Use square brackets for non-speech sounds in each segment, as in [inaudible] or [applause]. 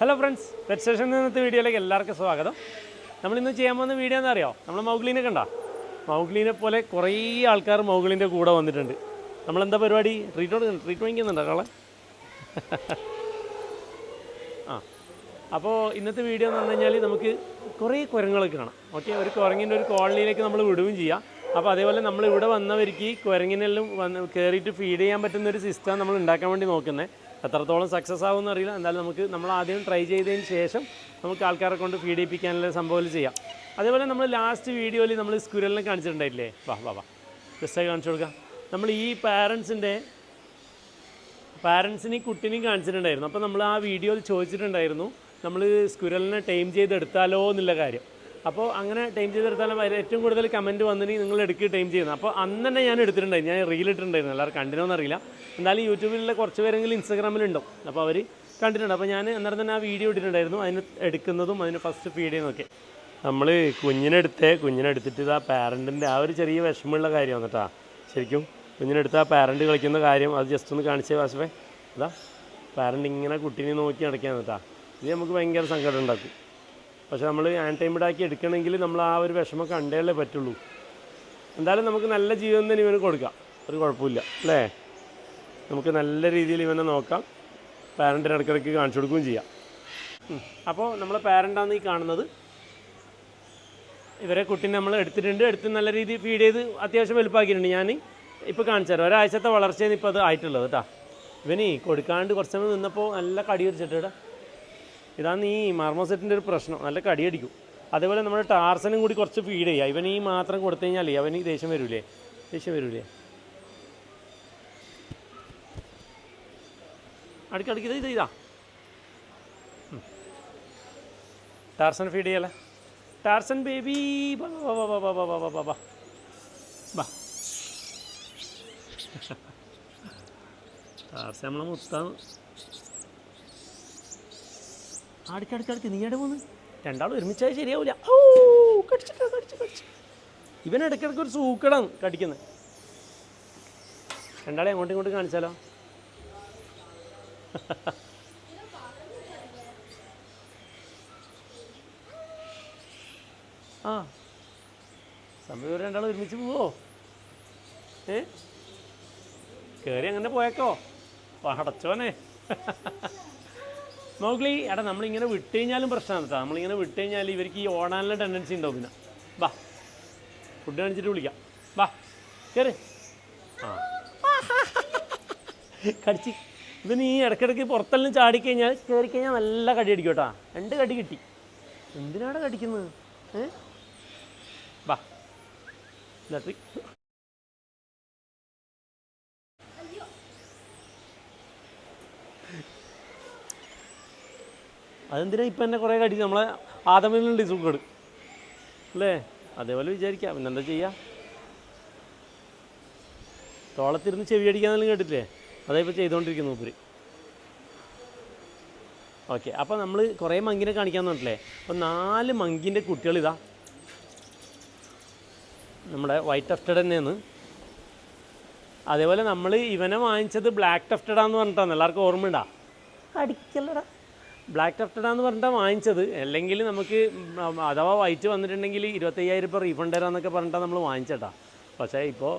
Hello friends pet station ഇന്നത്തെ വീഡിയോയിലേക്ക് എല്ലാവർക്കും സ്വാഗതം. നമ്മളിന്ന് ചെയ്യാൻ പോകുന്ന വീഡിയോ എന്താ അറിയോ നമ്മൾ മൗഗ്ലീനെ കണ്ട? മൗഗ്ലീനെ പോലെ കുറേ ആൾക്കാർ മൗഗ്ലിന്റെ കൂടെ വന്നിട്ടുണ്ട്. നമ്മളെന്താ പരിപാടി? ട്രീറ്റ് ട്രീറ്റ് വാങ്ങിക്കുന്നുണ്ടോ കളെ? ആ. അപ്പോൾ ഇന്നത്തെ വീഡിയോ എന്ന് പറഞ്ഞു കഴിഞ്ഞാൽ നമുക്ക് കുറേ കുരങ്ങളൊക്കെ കാണാം. ഓക്കെ ഒരു കുരങ്ങിന്റെ ഒരു കോളനിയിലേക്ക് നമ്മൾ വിടുകയും ചെയ്യാം. അപ്പോൾ അതേപോലെ നമ്മൾ ഇവിടെ വന്നവർക്ക് കുരങ്ങിനെല്ലാം വന്ന് കയറിയിട്ട് ഫീഡ് ചെയ്യാൻ പറ്റുന്ന ഒരു സിസ്റ്റം നമ്മൾ ഉണ്ടാക്കാൻ വേണ്ടി നോക്കുന്നത്. എത്രത്തോളം സക്സസ് ആവുമെന്ന് അറിയില്ല. എന്തായാലും നമുക്ക് നമ്മൾ ആദ്യം ട്രൈ ചെയ്തതിന് ശേഷം നമുക്ക് ആൾക്കാരെ കൊണ്ട് ഫീഡ് സംഭവം ചെയ്യാം. അതേപോലെ നമ്മൾ ലാസ്റ്റ് വീഡിയോയിൽ നമ്മൾ സ്കുരലിനെ കാണിച്ചിട്ടുണ്ടായില്ലേ വാ വാ വാ. ജസ്റ്റായി കാണിച്ചു കൊടുക്കാം. നമ്മൾ ഈ പാരൻസിന്റെ പാരൻസിനെയും കുട്ടീനെയും കാണിച്ചിട്ടുണ്ടായിരുന്നു. അപ്പോൾ നമ്മൾ ആ വീഡിയോയിൽ ചോദിച്ചിട്ടുണ്ടായിരുന്നു നമ്മൾ സ്കുരലിനെ ടൈം ചെയ്തെടുത്താലോ എന്നുള്ള കാര്യം. അപ്പോൾ അങ്ങനെ ടൈം ചെയ്തെടുത്താലും അതിൽ ഏറ്റവും കൂടുതൽ കമന്റ് വന്നിട്ട് നിങ്ങൾ എടുക്കുക ടൈം ചെയ്യുന്നത്. അപ്പോൾ അന്ന് തന്നെ ഞാൻ എടുത്തിട്ടുണ്ടായിരുന്നു. ഞാൻ റീൽ ഇട്ടിട്ടുണ്ടായിരുന്നു. എല്ലാവരും കണ്ടിനോന്ന് അറിയില്ല. എന്തായാലും യൂട്യൂബിലുള്ള കുറച്ച് പേരെങ്കിലും ഇൻസ്റ്റാഗ്രാമിലുണ്ടോ അപ്പോൾ അവർ കണ്ടിട്ടുണ്ട്. അപ്പോൾ ഞാൻ അന്നേരം തന്നെ ആ വീഡിയോ ഇട്ടിട്ടുണ്ടായിരുന്നു. അതിന് എടുക്കുന്നതും അതിന് ഫസ്റ്റ് ഫീഡ് ചെയ്യുന്നതൊക്കെ നമ്മൾ കുഞ്ഞിനെടുത്ത് കുഞ്ഞിനെടുത്തിട്ട് ഇതാ പാരന്റിന്റെ ആ ഒരു ചെറിയ വിഷമമുള്ള കാര്യം വന്നിട്ടാ. ശരിക്കും കുഞ്ഞിനെടുത്ത് ആ പാരന്റ് കളിക്കുന്ന കാര്യം അത് ജസ്റ്റ് ഒന്ന് കാണിച്ചേ വാസവേ അതാ പാരന്റ് ഇങ്ങനെ കുട്ടീനെ നോക്കി നടക്കാൻ കേട്ടാ. ഇത് നമുക്ക് ഭയങ്കര സങ്കടം ഉണ്ടാക്കും. പക്ഷെ നമ്മൾ ആന്റൈമിഡ് ആക്കി എടുക്കണമെങ്കിൽ നമ്മൾ ആ ഒരു വിഷമം കണ്ടേലേ പറ്റുള്ളൂ. എന്തായാലും നമുക്ക് നല്ല ജീവിതം തന്നെ ഇവന് കൊടുക്കാം. ഒരു കുഴപ്പമില്ല അല്ലേ? നമുക്ക് നല്ല രീതിയിൽ ഇവനെ നോക്കാം. പാരന്റിന് ഇടയ്ക്കിടയ്ക്ക് കാണിച്ചു കൊടുക്കുകയും ചെയ്യാം. അപ്പോൾ നമ്മളെ പാരന്റാണ് ഈ കാണുന്നത്. ഇവരെ കുട്ടീനെ നമ്മൾ എടുത്തിട്ടുണ്ട്. എടുത്ത് നല്ല രീതിയിൽ ഫീഡ് ചെയ്ത് അത്യാവശ്യം വലുപ്പമാക്കിയിട്ടുണ്ട് ഞാൻ ഇപ്പോൾ കാണിച്ചു തരാം. ഒരാഴ്ചത്തെ വളർച്ചയാണ് ഇപ്പോൾ അത് ആയിട്ടുള്ളത് കേട്ടോ ഇവന് കൊടുക്കാണ്ട് കുറച്ച് സമയം നിന്നപ്പോൾ നല്ല കടി അടിച്ചിട്ട് ഇതാണ് ഈ മാർമോസെറ്റിന്റെ ഒരു പ്രശ്നം. നല്ല കടിയടിക്കും. അതേപോലെ നമ്മുടെ ടാർസനും കൂടി കുറച്ച് ഫീഡ് ചെയ്യുക ഇവൻ ഈ മാത്രം കൊടുത്തു കഴിഞ്ഞാലേ അവന് ദേഷ്യം വരൂലേ? ദേഷ്യം വരൂലേ? അടുക്കടുക്ക് ഇത് ഇതാ ടാർസൺ ഫീഡ് ചെയ്യല്ലേ? ടാർസൺ ബേബി ടാർസൻ നമ്മളെ മുത്താണ് അടുക്കടുക്കടുക്ക് നീ എവിടെ പോകുന്നു രണ്ടാളും ഒരുമിച്ചാൽ ശരിയാവില്ല ഓ ഇവൻ ഇടയ്ക്കിടയ്ക്ക് ഒരു സൂക്കടാണ് കടിക്കുന്നത് രണ്ടാളെ അങ്ങോട്ടും ഇങ്ങോട്ടും കാണിച്ചാലോ? [laughs] ആ. സമയം രണ്ടാളും ഒരുമിച്ച് പോവോ? ഏ? കയറി അങ്ങനെ പോയേക്കോ? പടച്ചോനെ. [laughs] മൗഗ്ലി എടാ നമ്മളിങ്ങനെ വിട്ട് കഴിഞ്ഞാലും പ്രശ്നമാണ് കേട്ടോ നമ്മളിങ്ങനെ വിട്ട് കഴിഞ്ഞാൽ ഇവർക്ക് ഈ ഓടാനുള്ള ടെൻഡൻസി ഉണ്ടാവും പിന്നെ? വാ. ഫുഡ് കാണിച്ചിട്ട് വിളിക്കാം. വാ. കയറി ആ. കടിച്ച്. ഇവന് ഈ ഇടയ്ക്കിടയ്ക്ക് പുറത്തെല്ലാം ചാടിക്കഴിഞ്ഞാൽ കയറി കഴിഞ്ഞാൽ നല്ല കടി അടിക്കും കേട്ടോ രണ്ട് കടി കിട്ടി. എന്തിനാണ് കടിക്കുന്നത്? ഏ? വാ. അതെന്തിനാ ഇപ്പം എന്നെ കുറേ കടി നമ്മളെ ആദമിലുണ്ട് സുഖട് അല്ലേ? അതേപോലെ വിചാരിക്കാം. പിന്നെന്താ ചെയ്യുക തോളത്തിരുന്ന് ചെവി അടിക്കാന്നെല്ലാം കേട്ടില്ലേ അതായിപ്പോൾ ചെയ്തുകൊണ്ടിരിക്കുന്നു ഉപരി ഓക്കെ അപ്പോൾ നമ്മൾ കുറേ മങ്കിനെ കാണിക്കാൻ തോന്നിട്ടില്ലേ അപ്പോൾ നാല് മങ്കിന്റെ കുട്ടികൾ ഇതാ. നമ്മുടെ വൈറ്റ് ടഫ്റ്റഡ് തന്നെയാണ്. അതേപോലെ നമ്മൾ ഇവനെ വാങ്ങിച്ചത് ബ്ലാക്ക് ടഫ്റ്റഡാന്ന് പറഞ്ഞിട്ടാണ് എല്ലാവർക്കും ഓർമ്മയുണ്ടാ? അടിക്കല്ലടാ ബ്ലാക്ക് ടെഫ്റ്റഡാന്ന് പറഞ്ഞിട്ടാണ് വാങ്ങിച്ചത്. അല്ലെങ്കിൽ നമുക്ക് അഥവാ വൈറ്റ് വന്നിട്ടുണ്ടെങ്കിൽ ഇരുപത്തയ്യായിരം രൂപ റീഫണ്ട് തരാമെന്നൊക്കെ പറഞ്ഞിട്ടാണ് നമ്മൾ വാങ്ങിച്ചേട്ടാ. പക്ഷേ ഇപ്പോൾ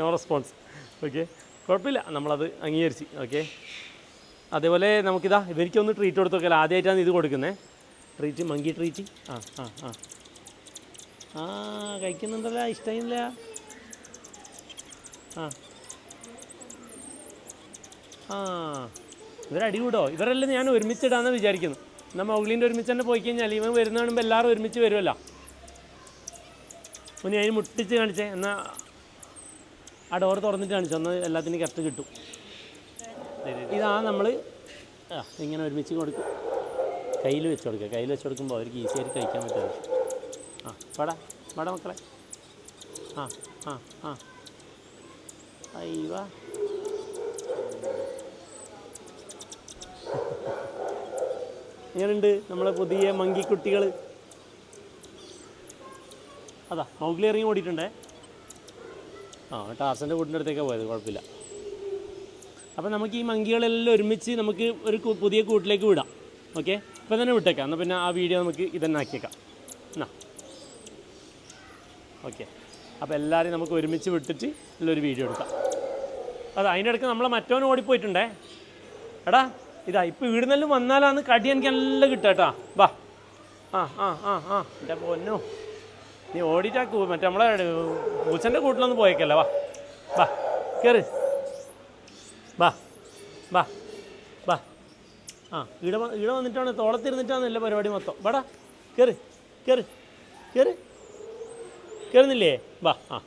നോ റെസ്പോൺസ് ഓക്കെ കുഴപ്പമില്ല. നമ്മളത് അംഗീകരിച്ച്. ഓക്കെ അതേപോലെ നമുക്കിതാ ഇവർക്കൊന്ന് ട്രീറ്റ് കൊടുത്തു നോക്കിയാൽ ആദ്യമായിട്ടാണ് ഇത് കൊടുക്കുന്നത് ട്രീറ്റ് മങ്കി ട്രീറ്റ് ആ ആ ആ. ആ കഴിക്കുന്നുണ്ടല്ലോ. ഇഷ്ടമില്ല. ആ. ആ. ഇവരടി കൂടോ? ഇവരെല്ലാം ഞാൻ ഒരുമിച്ചിടാന്ന് വിചാരിക്കുന്നു. എന്നാൽ മൗഗ്ലീന്റെ ഒരുമിച്ച് തന്നെ പോയി കഴിഞ്ഞാൽ ഇവൻ വരുന്ന കാണുമ്പോൾ എല്ലാവരും ഒരുമിച്ച് വരുമല്ലോ ഒന്ന് അതിന് മുട്ടിച്ച് കാണിച്ചേ. എന്നാൽ ആ ഡോർ തുറന്നിട്ട് കാണിച്ചു. ഒന്ന് എല്ലാത്തിനും കറക്റ്റ് കിട്ടും. ഇതാ നമ്മൾ ഇങ്ങനെ ഒരുമിച്ച് കൊടുക്കും. കയ്യിൽ വെച്ച് കൊടുക്കുക. കയ്യിൽ വെച്ച് കൊടുക്കുമ്പോൾ അവർക്ക് ഈസി ആയിട്ട് കഴിക്കാൻ പറ്റും ആ വാടാ വാടാ മക്കളെ. ആ ആ ആ. അയ്യവാ എങ്ങനെയുണ്ട് നമ്മളെ പുതിയ മങ്കിക്കുട്ടികൾ അതാ മൗഗ്ലി ഇറങ്ങി ഓടിയിട്ടുണ്ടേ? ആ ടാർസന്റെ കൂട്ടിന്റെ അടുത്തേക്കാണ് പോയത് കുഴപ്പമില്ല. അപ്പോൾ നമുക്ക് ഈ മങ്കികളെല്ലാം ഒരുമിച്ച് നമുക്ക് ഒരു പുതിയ കൂട്ടിലേക്ക് വിടാം. ഓക്കെ? ഇപ്പോൾ തന്നെ വിട്ടേക്കാം. എന്നാൽ പിന്നെ ആ വീഡിയോ നമുക്ക് ഇതന്നെ ആക്കിയേക്കാം. എന്നാ. ഓക്കെ. അപ്പോൾ എല്ലാവരെയും നമുക്ക് ഒരുമിച്ച് വിട്ടിട്ട് ഉള്ളൊരു വീഡിയോ എടുക്കാം. അത് അതിന്റെ ഇടയ്ക്ക് നമ്മളെ മറ്റവൻ ഓടിപ്പോയിട്ടുണ്ടേ? എടാ ഇതാ ഇപ്പം ഇവിടുന്നെല്ലാം വന്നാലാന്ന് കടി എനിക്ക് നല്ല കിട്ടാട്ടാ. കേട്ടാ വാ. ആ ആ ആ ആ. എന്റെ നീ കൂ മറ്റേ നമ്മളെ പൂച്ചന്റെ കൂട്ടിലൊന്നും പോയേക്കല്ല. വാ. വാ കേറ്. വാ വാ വാ. ആ ഈട ഈട വന്നിട്ടാണ് തോളത്തിരുന്നിട്ടാണ് എല്ലാ പരിപാടി മൊത്തം. വാടാ കേറ് കേറ് കേറ്. കയറുന്നില്ലേ വാ ആ.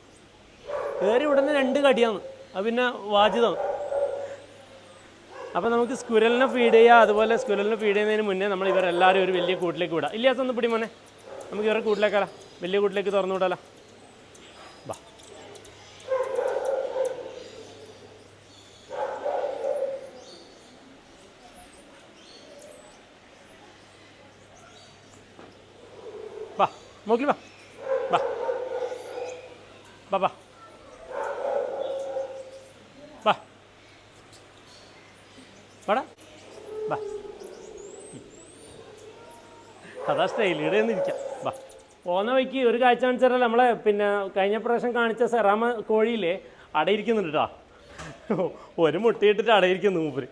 കയറി ഉടനെ രണ്ട് കടിയാണ്. അത് പിന്നെ വാജിതം അപ്പോൾ നമുക്ക് സ്കുരലിനെ ഫീഡ് ചെയ്യുക അതുപോലെ സ്കുരലിനെ ഫീഡ് ചെയ്യുന്നതിന് മുന്നേ നമ്മൾ ഇവരെല്ലാവരും ഒരു വലിയ കൂട്ടിലേക്ക് വിടാം. ഇല്ലാത്ത ഒന്ന് പിടി മോനെ. നമുക്ക് ഇവരുടെ കൂട്ടിലേക്കാല വലിയ കൂട്ടിലേക്ക് തുറന്നു വിടാലോ. ബാ. വാ മോക്കിൽ ബാ. വാ വാ വാ വാ വാടാ വാ ഇവിടെ ഒന്ന് ഇരിക്കാം വാ പോകുന്ന വഴിക്ക് ഒരു കാഴ്ച കാണിച്ചാൽ നമ്മളെ പിന്നെ കഴിഞ്ഞ പ്രാവശ്യം കാണിച്ച സെറാമ കോഴിയില്ലേ അടയിരിക്കുന്നുണ്ട് കേട്ടോ ഒരു മുട്ടയിട്ടിട്ട് അടയിരിക്കുന്നു മൂപ്പര്.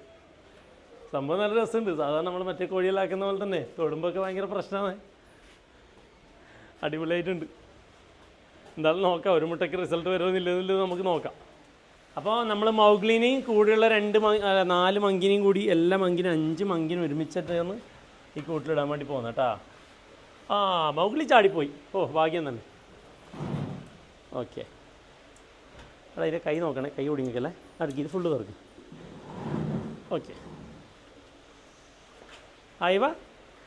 സംഭവം നല്ല രസമുണ്ട്. സാധാരണ നമ്മൾ മറ്റേ കോഴിയിലാക്കുന്ന പോലെ തന്നെ. തൊടുമ്പൊക്കെ ഭയങ്കര പ്രശ്നമാണ് അടിപൊളിയായിട്ടുണ്ട്. എന്തായാലും നോക്കാം ഒരു മുട്ടയ്ക്ക് റിസൾട്ട് വരുമോ വരുമെന്നില്ലെന്നില്ല നമുക്ക് നോക്കാം. അപ്പോൾ നമ്മൾ മൗഗ്ലിനെയും കൂടെയുള്ള രണ്ട് നാല് മങ്കിനെയും കൂടി എല്ലാ മങ്കിനും അഞ്ച് മങ്കിനും ഒരുമിച്ചിട്ടാണ് ഈ കൂട്ടിലിടാൻ വേണ്ടി പോകുന്നത് കേട്ടാ ആ മൗഗ്ലി ചാടിപ്പോയി. ഓ ഭാഗ്യം തന്നെ. ഓക്കെ. എടാ കൈ നോക്കണേ. കൈ ഒടുങ്ങിക്കല്ലേ അടുക്കി ഇത് ഫുള്ള് തുറക്കും. ഓക്കെ. അയവ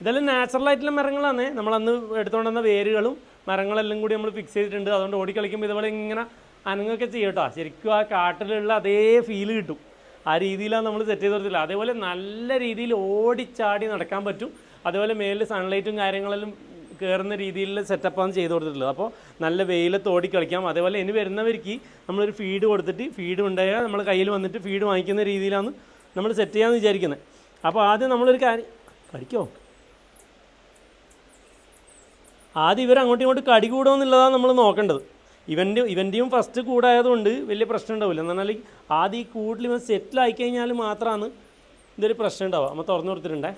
ഇതെല്ലാം നാച്ചുറൽ ആയിട്ടുള്ള മരങ്ങളാണ് നമ്മൾ അന്ന് എടുത്തുകൊണ്ട് വന്ന വേരുകളും മരങ്ങളെല്ലാം കൂടി നമ്മൾ ഫിക്സ് ചെയ്തിട്ടുണ്ട്. അതുകൊണ്ട് ഓടിക്കളിക്കുമ്പോൾ ഇതുപോലെ ഇങ്ങനെ അനങ്ങൊക്കെ ചെയ്യും കേട്ടോ ശരിക്കും ആ കാട്ടിലുള്ള അതേ ഫീൽ കിട്ടും. ആ രീതിയിലാണ് നമ്മൾ സെറ്റ് ചെയ്ത് കൊടുത്തില്ല അതേപോലെ നല്ല രീതിയിൽ ഓടിച്ചാടി നടക്കാൻ പറ്റും. അതേപോലെ മേലിൽ സൺലൈറ്റും കാര്യങ്ങളെല്ലാം കയറുന്ന രീതിയിലുള്ള സെറ്റപ്പാണ് ചെയ്ത് കൊടുത്തിട്ടുള്ളത്. അപ്പോൾ നല്ല വെയിലത്ത് ഓടിക്കളിക്കാം അതേപോലെ ഇനി വരുന്നവർക്ക് നമ്മളൊരു ഫീഡ് കൊടുത്തിട്ട് ഫീഡ് ഉണ്ടായാൽ നമ്മൾ കയ്യിൽ വന്നിട്ട് ഫീഡ് വാങ്ങിക്കുന്ന രീതിയിലാണ് നമ്മൾ സെറ്റ് ചെയ്യാമെന്ന് വിചാരിക്കുന്നത് അപ്പോൾ ആദ്യം നമ്മളൊരു കാര്യം കടിക്കോ ആദ്യം ഇവർ അങ്ങോട്ടും ഇങ്ങോട്ടും കടി കൂടുമെന്നുള്ളതാണ് നമ്മൾ നോക്കേണ്ടത്. ഇവന്റെ ഇവന്റെയും ഫസ്റ്റ് കൂടായതുകൊണ്ട് വലിയ പ്രശ്നം ഉണ്ടാവില്ല. എന്ന് പറഞ്ഞാൽ ആദ്യം ഈ കൂടുതൽ ഇവൻ സെറ്റിലായി കഴിഞ്ഞാൽ മാത്രമാണ് ഇതൊരു പ്രശ്നം ഉണ്ടാവുക. നമ്മൾ തുറന്നു കൊടുത്തിട്ടുണ്ടേ?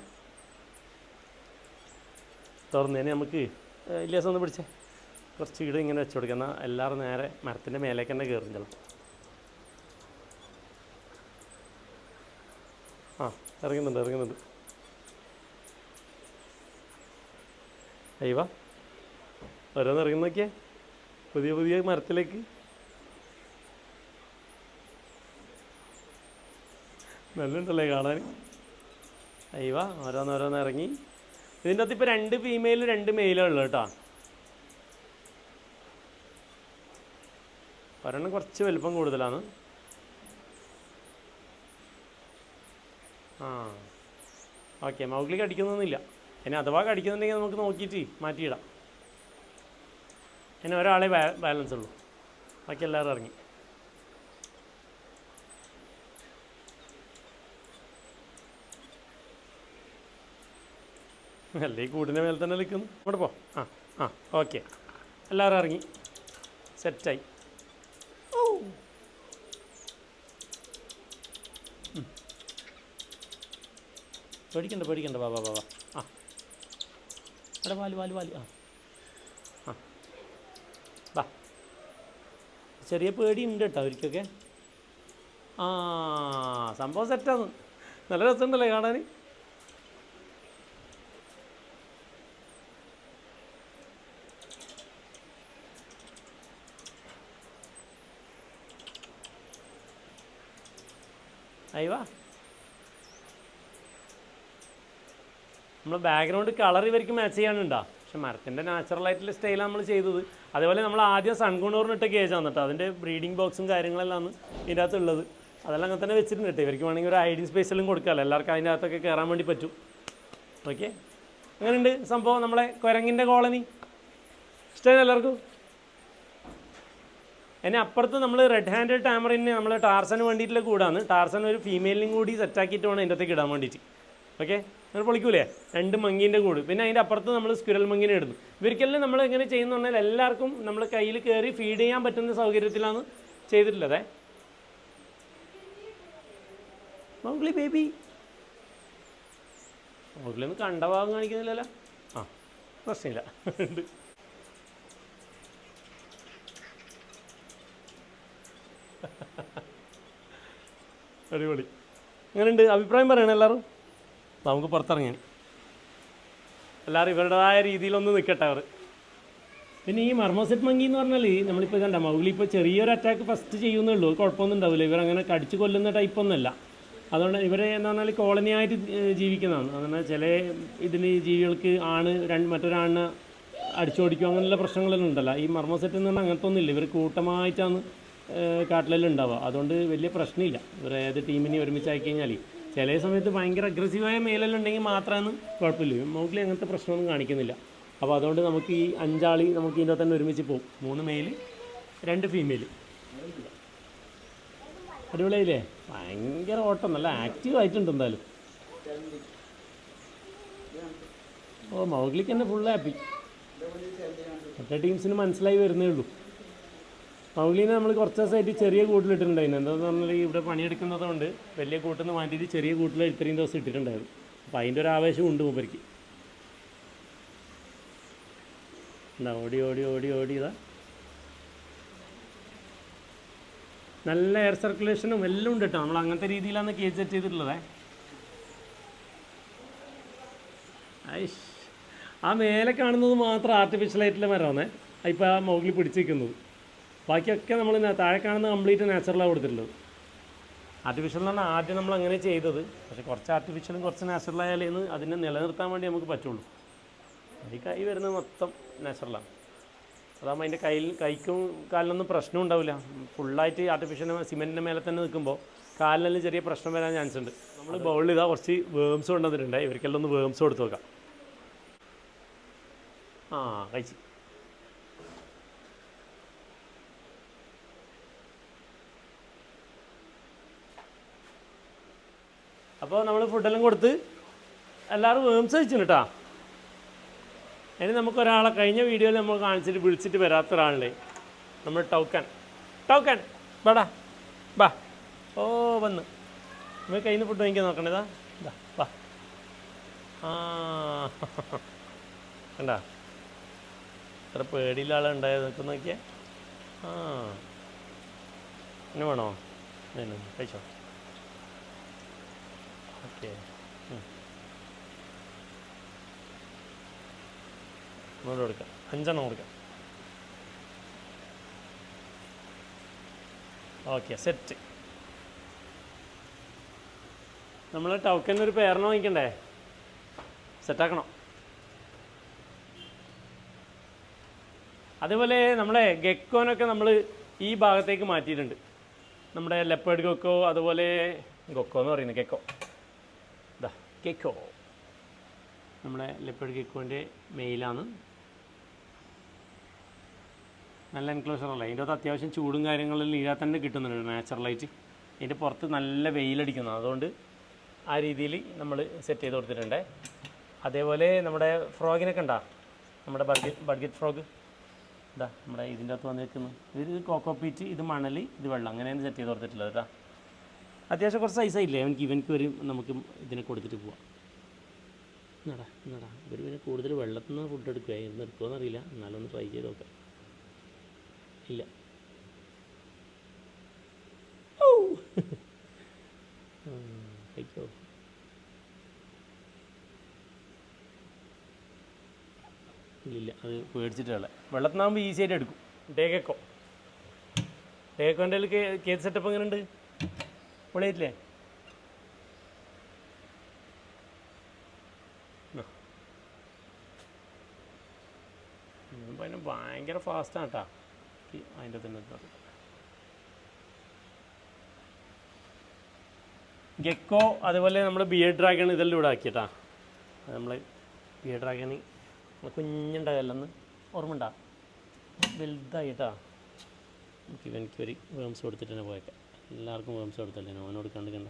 തുറന്നതിന് നമുക്ക്. ഇല്ലേ ഇല്യാസം ഒന്ന് പിടിച്ചേ. കുറച്ച് ഇടം ഇങ്ങനെ വെച്ച് കൊടുക്കുക എന്നാൽ എല്ലാവരും നേരെ മരത്തിന്റെ മേലേക്ക് തന്നെ കയറും ചിലപ്പോൾ ആ ഇറങ്ങുന്നുണ്ട് ഇറങ്ങുന്നുണ്ട്. അയ്യവ. ഓരോന്ന് ഇറങ്ങി നോക്കിയേ. പുതിയ പുതിയ മരത്തിലേക്ക്. നല്ലുണ്ടല്ലേ കാണാൻ? അയ്യവ ഓരോന്നോരോന്ന് ഇറങ്ങി. ഇതിന്റെ അകത്ത് ഇപ്പോൾ രണ്ട് ഫീമെയിൽ രണ്ട് മെയിലാണ് ഉള്ളൂ കേട്ടോ. ഒരെണ്ണം കുറച്ച് വലുപ്പം കൂടുതലാണ്. ആ ഓക്കെ മൗഗ്ലി കടിക്കുന്നൊന്നുമില്ല ഇനി അഥവാ കടിക്കുന്നുണ്ടെങ്കിൽ നമുക്ക് നോക്കിയിട്ട് മാറ്റിയിടാം. ഇനി ഒരാളെ ബാലൻസ് ഉള്ളൂ. ബാക്കി എല്ലാവരും ഇറങ്ങി. അല്ലേ ഈ കൂടിന്റെ മേലെ തന്നെ നിൽക്കുന്നു. അവിടെ പോ. ആ ആ ഓക്കെ. എല്ലാവരും ഇറങ്ങി. സെറ്റായി. പേടിക്കണ്ട പേടിക്കണ്ട. ബാബാ ബാബാ ആ. അവിടെ വാൽ വാൽ വാൽ. ആ. ആ. വാ ചെറിയ പേടി ഉണ്ട് കേട്ടോ അവർക്കൊക്കെ. ആ സംഭവം സെറ്റാണ് നല്ല രസമുണ്ടല്ലേ കാണാൻ അയ്യവാ നമ്മൾ ബാക്ക്ഗ്രൗണ്ട് കളർ ഇവർക്ക് മാച്ച് ചെയ്യാനുണ്ടോ. പക്ഷെ മരത്തിന്റെ നാച്ചുറൽ ആയിട്ടുള്ള സ്റ്റൈലാണ് നമ്മൾ ചെയ്തത്. അതേപോലെ നമ്മൾ ആദ്യം സൺകുണൂറിനിട്ട കേജ് കേട്ടോ. അതിന്റെ ബ്രീഡിംഗ് ബോക്സും കാര്യങ്ങളെല്ലാം ഇതിന്റെ അകത്ത് ഉള്ളത്. അതെല്ലാം അങ്ങനെ തന്നെ വെച്ചിട്ടുണ്ട് കേട്ടോ. ഇവർക്ക് വേണമെങ്കിൽ ഒരു ഐഡി സ്പേസിലും കൊടുക്കാമല്ലോ എല്ലാവർക്കും അതിന്റെ അകത്തൊക്കെ കയറാൻ വേണ്ടി പറ്റും. ഓക്കെ അങ്ങനെയുണ്ട്. സംഭവം നമ്മളെ കുരങ്ങിന്റെ കോളനി ഇഷ്ടമാണ് എല്ലാവർക്കും? അതിന് അപ്പുറത്ത് നമ്മൾ റെഡ് ഹാൻഡ് ടാമറിന് നമ്മൾ ടാർസന് വേണ്ടിയിട്ടുള്ള കൂടാണ്. ടാർസൻ ഒരു ഫീമെയിലിനും കൂടി സെറ്റാക്കിയിട്ട് വേണം അതിന്റെ ഇടാൻ വേണ്ടിയിട്ട്. ഓക്കെ അത് പൊളിക്കൂലേ? രണ്ട് മങ്ങീന്റെ കൂട്. പിന്നെ അതിന്റെ അപ്പുറത്ത് നമ്മൾ സ്ക്വിരൽ മങ്ങിനെ ഇടുന്നു. ഇവർക്കെല്ലാം നമ്മൾ എങ്ങനെ ചെയ്യുന്ന പറഞ്ഞാൽ എല്ലാവർക്കും നമ്മൾ കയ്യിൽ കയറി ഫീഡ് ചെയ്യാൻ പറ്റുന്ന സൗകര്യത്തിലാണ് ചെയ്തിട്ടുള്ളത്. മൗഗ്ലി ബേബി മൗഗ്ലി ഒന്ന് കണ്ട ഭാഗം കാണിക്കുന്നില്ലല്ലോ? ആ പ്രശ്നമില്ല. [laughs] ഉണ്ട്. അടിപൊളി. എങ്ങനെയുണ്ട്? അഭിപ്രായം പറയണം എല്ലാവരും. നമുക്ക് പുറത്തിറങ്ങി എല്ലാവരും ഇവരുടേതായ രീതിയിലൊന്ന് നിൽക്കട്ടെ അവർ പിന്നെ ഈ മർമോസെറ്റ് മങ്കി എന്ന് പറഞ്ഞാൽ നമ്മളിപ്പോൾ കണ്ട മൗലി ഇപ്പോൾ ചെറിയൊരു അറ്റാക്ക് ഫസ്റ്റ് ചെയ്യുന്നേ ഉള്ളൂ. കുഴപ്പമൊന്നും ഉണ്ടാവില്ല. ഇവരങ്ങനെ കടിച്ചു കൊല്ലുന്ന ടൈപ്പൊന്നുമല്ല അതുകൊണ്ട് ഇവരെ എന്ന് പറഞ്ഞാൽ കോളനി ആയിട്ട് ഏഹ്, ജീവിക്കുന്നതാണ്. അതുകൊണ്ട് ചില ഇതിന് ജീവികൾക്ക് ആണ് രണ്ട് മറ്റൊരാണിനെ അടിച്ചോടിക്കും അങ്ങനെയുള്ള പ്രശ്നങ്ങളൊന്നും ഉണ്ടല്ല. ഈ മർമോസെറ്റ് എന്ന് പറഞ്ഞാൽ അങ്ങനത്തെ ഒന്നുമില്ല ഇവർ കൂട്ടമായിട്ടാണ് കാട്ടിലെല്ലാം ഉണ്ടാവുക. അതുകൊണ്ട് വലിയ പ്രശ്നമില്ല. ഇവരെ ഏത് ടീമിനെ ഒരുമിച്ച് ആക്കി കഴിഞ്ഞാൽ ചില സമയത്ത് ഭയങ്കര അഗ്രസീവായ മേലെല്ലാം ഉണ്ടെങ്കിൽ മാത്രമാണ് കുഴപ്പമില്ല. മൗഗ്ലി അങ്ങനത്തെ പ്രശ്നമൊന്നും കാണിക്കുന്നില്ല. അപ്പോൾ അതുകൊണ്ട് നമുക്ക് ഈ അഞ്ചാളി നമുക്ക് ഇതിന്റെ തന്നെ ഒരുമിച്ച് പോകും മൂന്ന് മെയിൽ രണ്ട് ഫീമെയിൽ അടിപൊളിയായില്ലേ? ഭയങ്കര ഓട്ടം. നല്ല ആക്റ്റീവ് ആയിട്ടുണ്ട് എന്തായാലും. ഓ മൗഗ്ലിക്ക് തന്നെ ഫുൾ ഹാപ്പി മറ്റേ ടീംസിന് മനസ്സിലായി വരുന്നേ ഉള്ളൂ. മൗഗ്ലിനെ നമ്മൾ കുറച്ച് ദിവസമായിട്ട് ചെറിയ കൂട്ടിലിട്ടിട്ടുണ്ടായിരുന്നു. എന്താണെന്ന് പറഞ്ഞാൽ ഇവിടെ പണിയെടുക്കുന്നത് കൊണ്ട് വലിയ കൂട്ടിൽ നിന്ന് മാറ്റിയിട്ട് ചെറിയ കൂട്ടിൽ ഇത്രയും ദിവസം ഇട്ടിട്ടുണ്ടായിരുന്നു. അപ്പോൾ അതിന്റെ ഒരു ആവേശം ഉണ്ട് മൂപ്പരിക്ക് എന്താ ഓടി ഓടി ഓടി ഓടി ഇതാ. നല്ല എയർ സർക്കുലേഷനും എല്ലാം ഉണ്ട് കേട്ടോ. നമ്മൾ അങ്ങനത്തെ രീതിയിലാണ് കേസ് സെറ്റ് ചെയ്തിട്ടുള്ളതേ. ആ മേലെ കാണുന്നത് മാത്രം ആർട്ടിഫിഷ്യൽ ആയിട്ടുള്ള മരമാണേ ഇപ്പോൾ ആ മുകളിൽ പിടിച്ചിരിക്കുന്നത് ബാക്കിയൊക്കെ നമ്മൾ താഴെ കാണുന്ന കംപ്ലീറ്റ് നാച്ചുറലാണ് കൊടുത്തിട്ടുള്ളത്. ആർട്ടിഫിഷ്യൽ എന്ന് പറഞ്ഞാൽ ആദ്യം നമ്മൾ അങ്ങനെ ചെയ്തത്. പക്ഷേ കുറച്ച് ആർട്ടിഫിഷ്യലും കുറച്ച് നാച്ചുറൽ എന്ന് അതിനെ നിലനിർത്താൻ വേണ്ടി നമുക്ക് പറ്റുള്ളൂ. ഈ കൈ വരുന്നത് മൊത്തം നാച്ചുറലാണ് അതാകുമ്പോൾ അതിന്റെ കയ്യിൽ കൈക്കും കാലിനൊന്നും പ്രശ്നം ഉണ്ടാവില്ല. ഫുള്ളായിട്ട് ആർട്ടിഫിഷ്യൽ സിമെന്റിന്റെ മേലെ തന്നെ നിൽക്കുമ്പോൾ കാലിനെല്ലാം ചെറിയ പ്രശ്നം വരാൻ ചാൻസ് ഉണ്ട്. നമ്മൾ ബൗളിൽ ഇതാ കുറച്ച് വേംസ് കൊണ്ടുവന്നിട്ടുണ്ട്. ഇവർക്കെല്ലാം ഒന്ന് വേംസ് കൊടുത്ത് നോക്കാം. ആ കഴിച്ച്. അപ്പോൾ നമ്മൾ ഫുഡെല്ലാം കൊടുത്ത് എല്ലാവരും വേംസ് കഴിച്ചു കേട്ടോ ഇനി നമുക്ക് ഒരാളെ കഴിഞ്ഞ വീഡിയോയിൽ നമ്മൾ കാണിച്ചിട്ട് വിളിച്ചിട്ട് വരാത്ത ഒരാളുണ്ട് നമ്മൾ ടൗക്കൻ. ടൗക്കൻ ബാടാ ബാ ഓ വന്ന്. നമ്മൾ കയ്യിൽ ഫുഡ് വാങ്ങിക്കാൻ നോക്കണേതാ വാ. ആ കണ്ടാ? എത്ര പേടിയുള്ള ആളുണ്ടായത് നിൽക്ക് നോക്കിയേ. ആ. എന്നെ വേണം? കഴിച്ചോ. ഓക്കെ ഇങ്ങോട്ട് കൊടുക്കാം. അഞ്ചെണ്ണം കൊടുക്കാം. ഓക്കെ സെറ്റ് നമ്മൾ ടൗക്കൻ ഒരു പേരെണ്ണം വാങ്ങിക്കണ്ടേ? സെറ്റാക്കണം അതേപോലെ നമ്മളെ ഗെക്കോനൊക്കെ നമ്മൾ ഈ ഭാഗത്തേക്ക് മാറ്റിയിട്ടുണ്ട്. നമ്മുടെ ലെപ്പേഡ് ഗൊക്കോ അതുപോലെ ഗൊക്കോ എന്ന് പറയുന്നത് ഗെക്കോ ഇതാ ഗെക്കോ നമ്മുടെ ലെപ്പേഡ് കെക്കോന്റെ മെയിലാണ് നല്ല എൻക്ലോഷർ അല്ലേ? അതിന്റെ അകത്ത് അത്യാവശ്യം ചൂടും കാര്യങ്ങളും ഇതിനകത്ത് തന്നെ കിട്ടുന്നുണ്ട് നാച്ചുറലായിട്ട് ഇതിന്റെ പുറത്ത് നല്ല വെയിലടിക്കുന്നു. അതുകൊണ്ട് ആ രീതിയിൽ നമ്മൾ സെറ്റ് ചെയ്ത് കൊടുത്തിട്ടുണ്ട്. അതേപോലെ നമ്മുടെ ഫ്രോഗിനൊക്കെ ഉണ്ടാ നമ്മുടെ ബഡ്ഗറ്റ് ബഡ്ഗറ്റ് ഫ്രോഗ് ഇതാ നമ്മുടെ ഇതിന്റെ അകത്ത് വന്ന് നിൽക്കുന്നു കോക്കോ പീറ്റ് ഇത് മണൽ ഇത് വെള്ളം. അങ്ങനെയാണ് സെറ്റ് ചെയ്ത് കൊടുത്തിട്ടുള്ളത് കേട്ടോ അത്യാവശ്യം കുറച്ച് സൈസ് സൈസായില്ലേ അവൻ ഇവൻക്ക് വരും നമുക്ക് ഇതിനെ കൊടുത്തിട്ട് പോവാം. എന്നടാ എന്നടാ ഇവർ പിന്നെ കൂടുതൽ വെള്ളത്തിൽ നിന്ന് ഫുഡ് എടുക്കുക എന്ന് എടുക്കുമോ എന്നറിയില്ല. എന്നാലും ഒന്ന് ട്രൈ ചെയ്ത് നോക്കാം. ഇല്ല. കഴിക്കോ ഇല്ല അത് പേടിച്ചിട്ടുള്ള വെള്ളത്തിനാകുമ്പോൾ ഈസി ആയിട്ട് എടുക്കും. ടേക്കോ ടേക്കോന്റെ കേസ് സെറ്റപ്പ് എങ്ങനെയുണ്ട് പൊളിയായിട്ടില്ലേ ഭയങ്കര ഫാസ്റ്റാണ് കേട്ടോ അതിന്റെ തന്നെ ഗെക്കോ അതുപോലെ നമ്മൾ ബിയർ ഡ്രാഗൺ ഇതെല്ലാം ഇവിടെ ആക്കിയിട്ടാ. നമ്മൾ ബിയർ ഡ്രാഗൺ കുഞ്ഞുണ്ടായല്ലെന്ന് ഓർമ്മ ഉണ്ടാ വലുതായിട്ടാ. നമുക്ക് ഇവനിക്ക് ഒരു വേംസ് കൊടുത്തിട്ട് തന്നെ പോയേക്കാം. എല്ലാവർക്കും വേംസ് കൊടുത്തല്ലേ? ഓനോട് കണ്ട് കണ്ട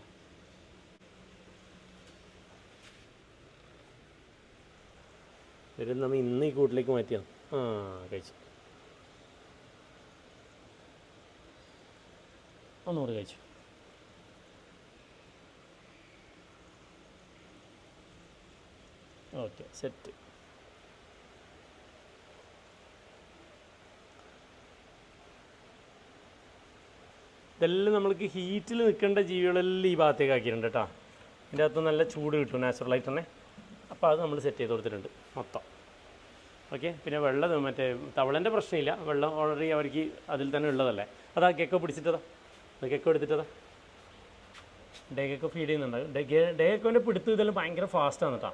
വരും നമ്മൾ ഇന്ന് ഈ കൂട്ടിലേക്ക് മാറ്റിയാണ് ആ കഴിച്ചു. ഒന്നുകൂടെ കഴിച്ചു. ഓക്കെ. സെറ്റ്. ഇതെല്ലാം നമ്മൾക്ക് ഹീറ്റിൽ നിൽക്കേണ്ട ജീവികളെല്ലാം ഈ ഭാഗത്തേക്ക് ആക്കിയിട്ടുണ്ട് കേട്ടോ ഇതിന്റെ അകത്ത് നല്ല ചൂട് കിട്ടും നാച്ചുറലായിട്ട് തന്നെ. അപ്പോൾ അത് നമ്മൾ സെറ്റ് ചെയ്ത് കൊടുത്തിട്ടുണ്ട് മൊത്തം. ഓക്കെ പിന്നെ വെള്ളം മറ്റേ തവളന്റെ പ്രശ്നമില്ല. വെള്ളം ഓൾറെഡി അവർക്ക് അതിൽ തന്നെ ഉള്ളതല്ലേ. അതാ കേക്ക് പിടിച്ചിട്ടതാ. അത് കേക്ക് എടുത്തിട്ടതാ. ഡേക്കൊക്കെ ഫീഡ് ചെയ്യുന്നുണ്ട്. ഡേ ഡേക്കൊന്റെ പിടുത്തം ഇതെല്ലാം ഭയങ്കര ഫാസ്റ്റാണ് കേട്ടോ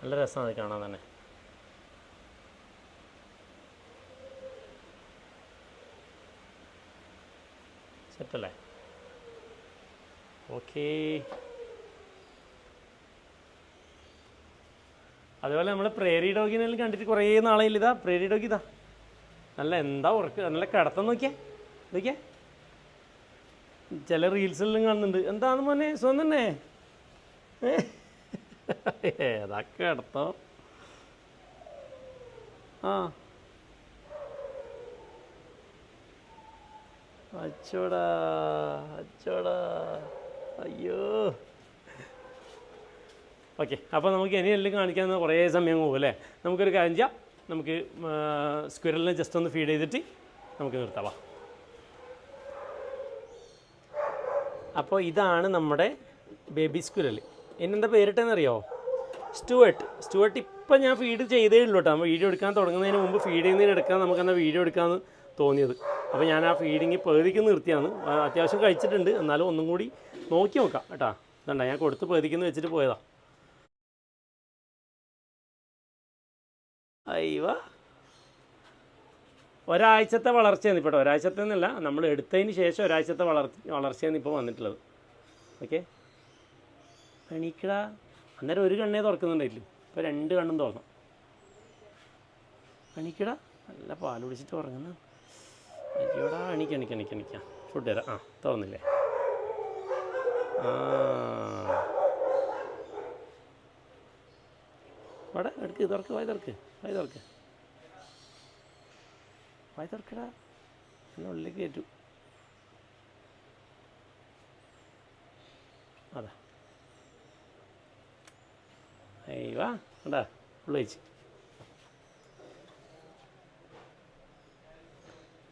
നല്ല രസമാണ് അത് കാണാൻ തന്നെ. സെറ്റല്ലേ ഓക്കേ. അതുപോലെ നമ്മൾ പ്രേരി ഡോഗിനെല്ലാം കണ്ടിട്ട് കുറേ നാളെയില്ല ഇതാ പ്രേരി ഡോഗ് ഇതാ. നല്ല എന്താ ഉറക്ക നല്ല കിടത്തം നോക്കിയേ നോക്കിയേ. ചില റീൽസിലും കാണുന്നുണ്ട്. എന്താണ് മോനെ സുഖം തന്നെ ഏതാ കിടത്തോ. ആ. അച്ചോടാ അച്ചോടാ. അയ്യോ. ഓക്കെ അപ്പോൾ നമുക്ക് ഇനിയെല്ലാം കാണിക്കാൻ കുറേ സമയം പോകും അല്ലേ? നമുക്കൊരു കാര്യം ചെയ്യാം. നമുക്ക് സ്ക്വിരലിനെ ജസ്റ്റ് ഒന്ന് ഫീഡ് ചെയ്തിട്ട് നമുക്ക് നിർത്താം. അപ്പോൾ ഇതാണ് നമ്മുടെ ബേബി സ്ക്വിരൽ എന്നെന്താ പേരിട്ടെന്നറിയോ? സ്റ്റുവർട്ട് സ്റ്റുവർട്ട് ഇപ്പം ഞാൻ ഫീഡ് ചെയ്തേ ഉള്ളൂ കേട്ടോ വീഡിയോ എടുക്കാൻ തുടങ്ങുന്നതിന് മുമ്പ് ഫീഡ് ചെയ്യുന്നതിന് എടുക്കാൻ നമുക്കെന്താ വീഡിയോ എടുക്കാമെന്ന് തോന്നിയത്. അപ്പോൾ ഞാൻ ആ ഫീഡിങ് പേതിക്ക് നിർത്തിയാണ്. അത്യാവശ്യം കഴിച്ചിട്ടുണ്ട്. എന്നാലും ഒന്നും കൂടി നോക്കി നോക്കാം കേട്ടോ. ഇതണ്ട ഞാൻ കൊടുത്ത് പേതിക്കുന്ന വെച്ചിട്ട് പോയതാ. അയ്യവ ഒരാഴ്ചത്തെ വളർച്ചയാണ് ഇപ്പോൾ ഒരാഴ്ചത്തെ എന്നല്ല നമ്മൾ എടുത്തതിന് ശേഷം ഒരാഴ്ചത്തെ വളർ വളർച്ചയാണ് ഇപ്പോൾ വന്നിട്ടുള്ളത്. ഓക്കെ? എണീക്കട അന്നേരം ഒരു കണ്ണേ തുറക്കുന്നുണ്ടായില്ല? ഇപ്പോൾ രണ്ട് കണ്ണും തുറന്നു. എണീക്കട നല്ല പാൽ കുടിച്ചിട്ട് ഉറങ്ങുന്ന. അയ്യോടാ എണീക്ക എണീക്ക എണീക്ക എണീക്ക. ഫുഡ് തരാം. ആ തുറന്നില്ലേ ആ. വട എടുക്ക് തുറക്ക് വായി തുറക്ക് വായി തുറക്ക്. വായി തുറക്കടാ. എന്നെ ഉള്ളിലേക്ക് കയറ്റു. അതാ. അയ്യോ വാ ഉള്ളു കഴിച്ച്.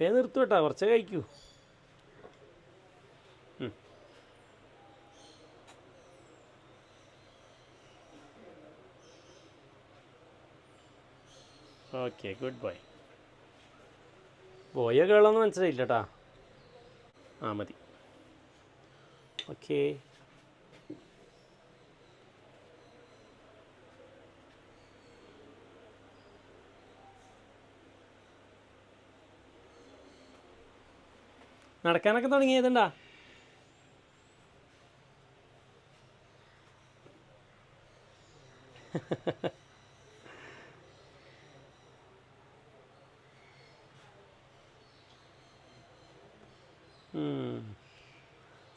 വേ നിർത്തു കേട്ടാ കുറച്ച് കഴിക്കൂ. Okay good bye. ബോയ കേളോന്ന് മനസ്സിലായില്ല കേട്ടാ ആ മതി. ഓക്കേ. നടക്കാനൊക്കെ തുടങ്ങിയതുണ്ടാ?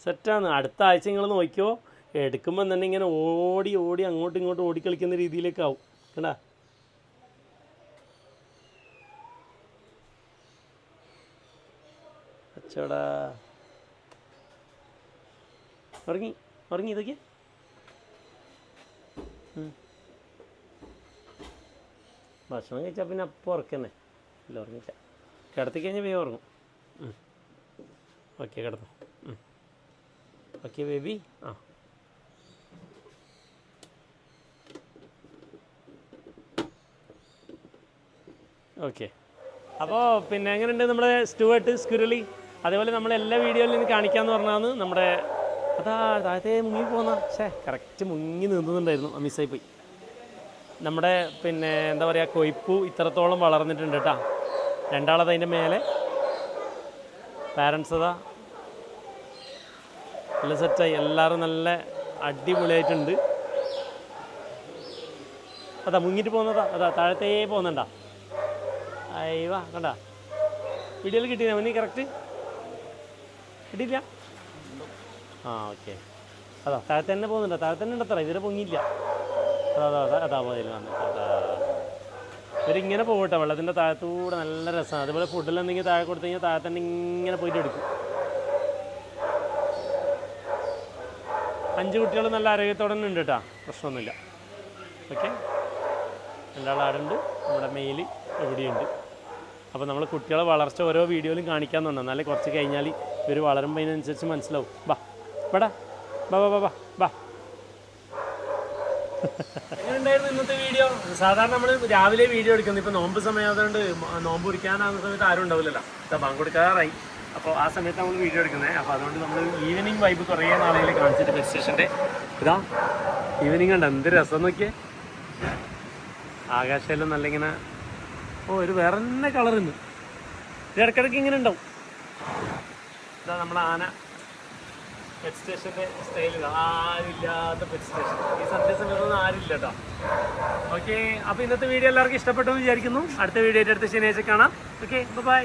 സെറ്റാണ് അടുത്ത ആഴ്ച നിങ്ങൾ നോക്കിയോ? എടുക്കുമ്പോൾ തന്നെ ഇങ്ങനെ ഓടി ഓടി അങ്ങോട്ടും ഇങ്ങോട്ടും ഓടിക്കളിക്കുന്ന രീതിയിലേക്കാവും കണ്ടാ? അച്ചോടാ ഉറങ്ങി ഉറങ്ങി ഇതൊക്കെ. ഭക്ഷണം കഴിച്ചാൽ പിന്നെ അപ്പോൾ ഉറക്കന്നെ. ഇല്ല ഉറങ്ങിച്ച കിടത്തി കഴിഞ്ഞാൽ വേഗം ഉറങ്ങും. ഓക്കെ കിടന്നു. Okay baby. ആ. ഓക്കെ. അപ്പോൾ പിന്നെ എങ്ങനെയുണ്ട് നമ്മുടെ സ്റ്റുവർട്ട് സ്കുരലി അതേപോലെ നമ്മൾ എല്ലാ വീഡിയോയിലും കാണിക്കാമെന്ന് പറഞ്ഞാണ് നമ്മുടെ അതാ താഴത്തെ മുങ്ങി പോന്ന. ഷേ കറക്റ്റ് മുങ്ങി നിന്നുന്നുണ്ടായിരുന്നു മിസ്സായി പോയി. നമ്മുടെ പിന്നെ എന്താ പറയുക കൊയ്പ്പു ഇത്രത്തോളം വളർന്നിട്ടുണ്ട് കേട്ടോ. രണ്ടാളത് അതിന്റെ മേലെ. പാരൻസ് അതാ. നല്ല സെറ്റായി എല്ലാവരും നല്ല അടിപൊളിയായിട്ടുണ്ട്. അതാ മുങ്ങിട്ട് പോകുന്നതാ അതാ താഴത്തേ പോകുന്നുണ്ടാ അയ്യവാ കണ്ട. വീഡിയോയിൽ കിട്ടിയ മുന്നേ കറക്റ്റ് കിട്ടിയില്ല ആ ഓക്കെ. അതാ താഴത്തെ തന്നെ പോകുന്നുണ്ട്. താഴത്തെ തന്നെ ഉണ്ടത്ര. ഇതിനെ പൊങ്ങിയില്ല. അതാ അതാ അതാ അതാ പോയി വന്നിട്ട് അതാ. ഇവരിങ്ങനെ പോകട്ടെ വെള്ളത്തിന്റെ താഴത്തൂടെ നല്ല രസമാണ് അതുപോലെ ഫുഡിൽ എന്തെങ്കിലും താഴെ കൊടുത്തു കഴിഞ്ഞാൽ താഴെ തന്നെ ഇങ്ങനെ പോയിട്ട് എടുക്കും. അഞ്ച് കുട്ടികൾ നല്ല ആരോഗ്യത്തോടെ തന്നെ ഉണ്ട് കേട്ടോ. പ്രശ്നമൊന്നുമില്ല. ഓക്കെ? രണ്ടാൾ ആടുണ്ട് നമ്മുടെ മെയിൽ എവിടെയുണ്ട്. അപ്പോൾ നമ്മൾ കുട്ടികളെ വളർച്ച ഓരോ വീഡിയോയിലും കാണിക്കാൻ തന്നെ എന്നാലേ കുറച്ച് കഴിഞ്ഞാൽ ഇവർ വളരുമ്പോൾ അതിനനുസരിച്ച് മനസ്സിലാവും. ബാ ബടാ ബാ ബാ ബാ ബാ എങ്ങനെയുണ്ടായിരുന്നു ഇന്നത്തെ വീഡിയോ? സാധാരണ നമ്മൾ രാവിലെ വീഡിയോ എടുക്കുന്നത്. ഇപ്പോൾ നോമ്പ് സമയമായതുകൊണ്ട് നോമ്പ് കുടിക്കാനാകുന്ന സമയത്ത് ആരും ഉണ്ടാവില്ലല്ലോ. ഇതാ ബാങ്ക് കൊടുക്കാറായി. അപ്പോൾ ആ സമയത്ത് നമ്മൾ വീഡിയോ എടുക്കുന്നത് അപ്പോൾ അതുകൊണ്ട് നമ്മൾ ഈവനിങ് വൈബ് കുറേ നാളുകളിൽ കാണിച്ചിട്ട് ബസ് സ്റ്റേഷന്റെ ഇതാ ഈവനിങ് ഉണ്ട് എന്ത് രസം നോക്കിയേ. ആകാശമെല്ലാം നല്ല ഇങ്ങനെ ഓ ഒരു വേറെ തന്നെ കളർ ഇന്ന് ഇടയ്ക്കിടയ്ക്ക് ഇങ്ങനെ ഉണ്ടാവും. ഇതാ നമ്മുടെ ആന. പെറ്റ് സ്റ്റേഷന്റെ സ്റ്റൈലിൽ ആരില്ലാത്ത പെറ്റ് സ്റ്റേഷൻ ഈ സന്ധ്യ സമയത്തൊന്നും ആരില്ല കേട്ടോ ഓക്കെ അപ്പോൾ ഇന്നത്തെ വീഡിയോ എല്ലാവർക്കും ഇഷ്ടപ്പെട്ടു എന്ന് വിചാരിക്കുന്നു. അടുത്ത വീഡിയോ അടുത്ത ശനിയാഴ്ച കാണാം. Okay bye